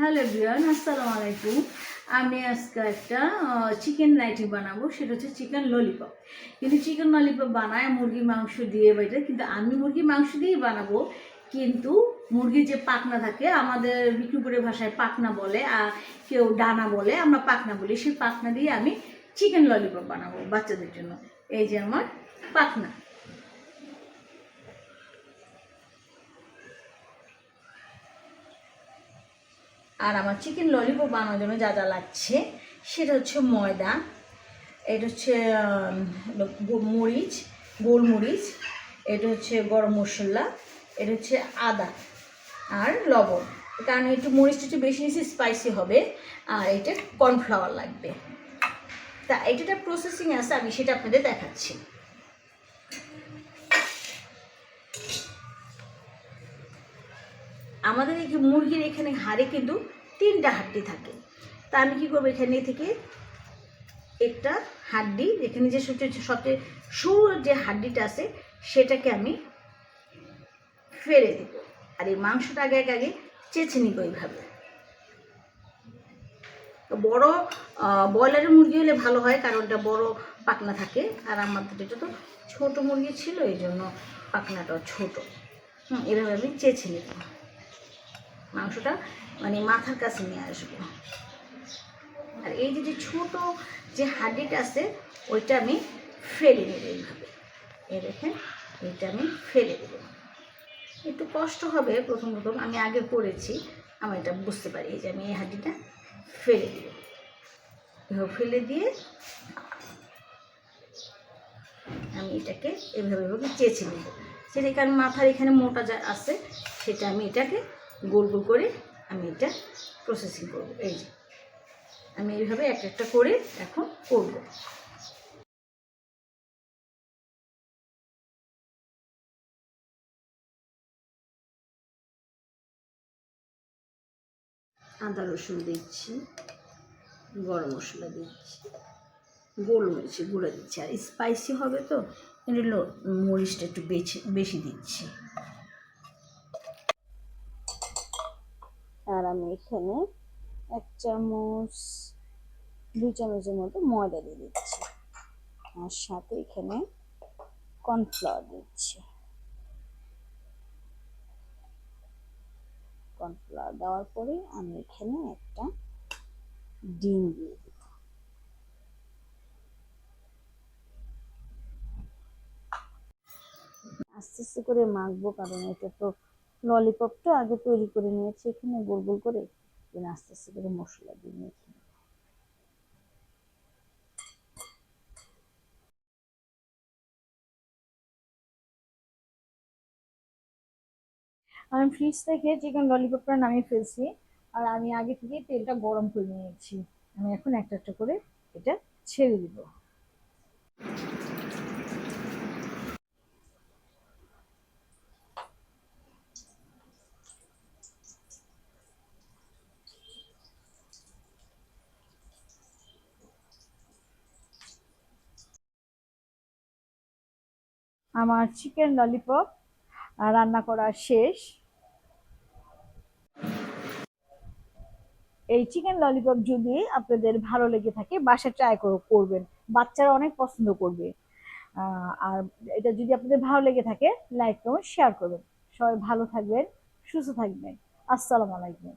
Hello বিয়ান আসসালামু আলাইকুম। আমি আজকে একটা চিকেন নাইটি বানাবো, সেটা হচ্ছে চিকেন ললিপপ কিন্তু চিকেন ললিপপ বানায় মুরগি মাংস দিয়ে বেটে কিন্তু আমি মুরগি মাংস দিয়েই বানাবো, কিন্তু মুরগির যে পাখনা থাকে, আমাদের বিক্রিপুরের ভাষায় পাখনা বলে আর কেউ ডানা বলে, আমরা পাখনা বলি, সেই পাখনা দিয়ে আমি চিকেন ললিপপ বানাবো বাচ্চাদের জন্য। এই যে আমার পাখনা। আর আমার চিকেন ললিপপ বানানোর জন্য যা যা লাগছে, সেটা হচ্ছে ময়দা, এটা হচ্ছে মরিচ, গোলমরিচ, এটা হচ্ছে গরম মশলা, এটা হচ্ছে আদা আর লবণ। কারণ একটু মরিচটা একটু বেশি বেশি স্পাইসি হবে, আর এটা কর্নফ্লাওয়ার লাগবে। তা এটা প্রসেসিং আছে, আমি সেটা আপনাদের দেখাচ্ছি। আমাদের এই মুরগির এখানে হাড়ে কিন্তু তিনটা হাড্ডি থাকে। তা আমি কী করব এখানে থেকে একটা হাড্ডি, এখানে যে সবচেয়ে সবচেয়ে সরু যে হাড্ডিটা আছে, সেটাকে আমি ফেলে দেব। আর এই মাংসটা আগে আগে চেঁচে নিব এইভাবে। বড় ব্রয়লারের মুরগি হলে ভালো হয়, কারণ ওটা বড় পাখনা থাকে। আর আমাদের এটা তো ছোট মুরগি ছিল, এই জন্য পাখনাটাও ছোট। হুম, এভাবে আমি চেঁচে নেব মাংসটা মানে মাথার কাছে নিয়ে আসব। আর এই যে যে ছোট যে হাড্ডিটা আছে, ওইটা আমি ফেলে নেব এইভাবে। এ দেখেন, এইটা আমি ফেলে দেব। একটু কষ্ট হবে প্রথম প্রথম আমি আগে করেছি, আমি এটা বুঝতে পারি যে আমি এই হাড্ডিটা ফেলে দিব। এভাবে ফেলে দিয়ে আমি এটাকে এভাবে এভাবে চেঁচে নেব। সেটা কারণ মাথার এখানে মোটা যা আছে, সেটা আমি এটাকে গোল গোল করে আমি এটা প্রসেসিং করব। এই যে, আমি এইভাবে এক একটা করে এখন করব। আদা রসুন দিচ্ছি, গরম মশলা দিচ্ছি, গোলমরিচ গুঁড়ো দিচ্ছি। আর স্পাইসি হবে তো জন্য মরিচটা একটু বেশি দিচ্ছি। আর আমি এখানে এক চামচ, দুই চামচের মতো ময়দা দিয়ে দিচ্ছি। আর সাথে এখানে কর্নফ্লাওয়ার দিচ্ছি। কর্নফ্লাওয়ার দেওয়ার পরে আমি এখানে একটা ডিম দিয়ে দেব আস্তে আস্তে করে মাখবো, কারণ এটা তো ললিপপটা আগে তৈরি করে নিয়েছি এখানে, গোল গোল করে আস্তে আস্তে করে মশলা দিয়ে নেব। আমি ফ্রিজ থেকে চিকেন ললিপপটা নামিয়ে ফেলছি, আর আমি আগে থেকে তেলটা গরম করে নিয়েছি আমি এখন একটা একটা করে এটা ছেড়ে দিব আমার চিকেন ললিপপ রান্না করা শেষ। এই চিকেন ললিপপ যদি আপনাদের ভালো লেগে থাকে বাসা ট্রাই করবেন। বাচ্চারা অনেক পছন্দ করবে। আর এটা যদি আপনাদের ভালো লেগে থাকে লাইক কমেন্ট শেয়ার করবেন। সবাই ভালো থাকবেন, সুস্থ থাকবেন। আসসালামু আলাইকুম।